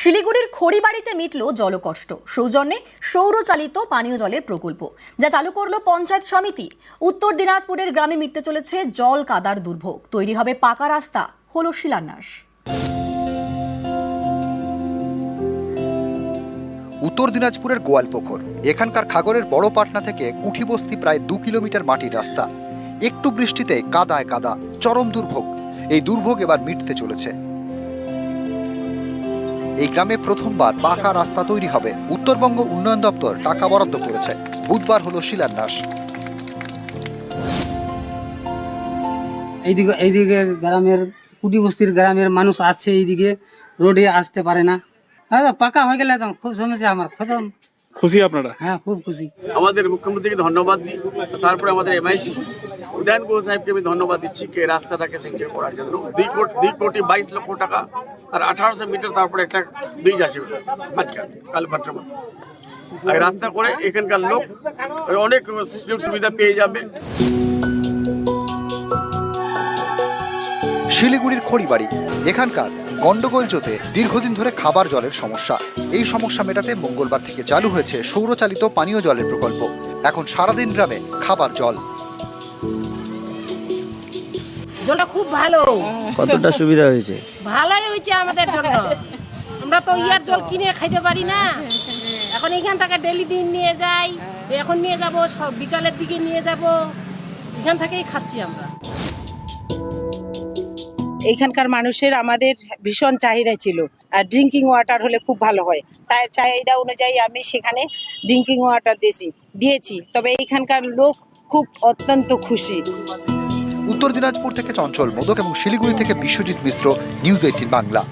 শিলিগুড়ির খড়িবাড়িতে মিটল জলকষ্ট। সৌজন্যে সৌরচালিত পানীয় জলের প্রকল্প, যা চালু করল পঞ্চায়েত সমিতি। উত্তর দিনাজপুরের গ্রামে মিটতে চলেছে জল কাদার দুর্ভোগ। তৈরি হবে পাকা রাস্তা, হলো শিলান্যাস। উত্তর দিনাজপুরের গোয়ালপুকুর এখানকার খাগরের বড় পাটনা থেকে কুঠি বস্তি প্রায় দু কিলোমিটার মাটির রাস্তা। একটু বৃষ্টিতে কাদায় কাদা, চরম দুর্ভোগ। এই দুর্ভোগ এবার মিটতে চলেছে। এই গ্রামে প্রথমবার পাকা রাস্তা তৈরি হবে। উত্তরবঙ্গ উন্নয়ন দপ্তর টাকা বরাদ্দ করেছে। বুধবার হলো শিলান্যাস। এইদিকে এইদিকে গ্রামের কুটি বস্তির গ্রামের মানুষ আসছে এইদিকে। রোডে আসতে পারে না। হ্যাঁ পাকা হয়ে গেলে একদম খুব সমস্যা আমার। খতম। খুশি আপনারা? হ্যাঁ খুব খুশি। আমাদের মুখ্যমন্ত্রীকে ধন্যবাদ দিই। তারপরে আমাদের এমআইসি উদয়ন গুহ সাহেবকে আমি ধন্যবাদ দিচ্ছি কে রাস্তাটাকে সেঞ্চুরি করার জন্য। দুই কোটি দুই কোটি বাইশ লক্ষ টাকা আর আঠারোশো মিটার তারপরে একটা ব্রিজ আছে আজকাল কালভার্টের মতো আর রাস্তা করে এখানকার লোক অনেক সুযোগ সুবিধা পেয়ে যাবে। শিলিগুড়ির খড়িবাড়ি, এখানকার গন্ডগোল জোতে দীর্ঘদিন ধরে খাবার জলের সমস্যা। এই সমস্যা মেটাতে মঙ্গলবার থেকে চালু হয়েছে সৌরচালিত পানীয় জলের প্রকল্প। এখন সারাদিন গ্রামে খাবার জল। জলটা খুব ভালো। কতটা সুবিধা হয়েছে? ভালোই হয়েছে আমাদের জন্য আমরা তো ইয়ার জল কিনে খাইতে পারি না। এখন এখান থেকে ডেলি দিন নিয়ে যাই। এখন নিয়ে যাব সব বিকালের দিকে নিয়ে যাব। এখান থেকেই খাচ্ছি আমরা। এইখানকার মানুষের আমাদের ভীষণ চাহিদা ছিল। আর ড্রিঙ্কিং ওয়াটার হলে খুব ভালো হয়। তাই চাহিদা অনুযায়ী আমি সেখানে ড্রিঙ্কিং ওয়াটার দিয়েছি দিয়েছি। তবে এইখানকার লোক খুব অত্যন্ত খুশি। উত্তর দিনাজপুর থেকে চঞ্চল মোদক এবং শিলিগুড়ি থেকে বিশ্বজিৎ মিশ্র নিউজ এইটিন বাংলা।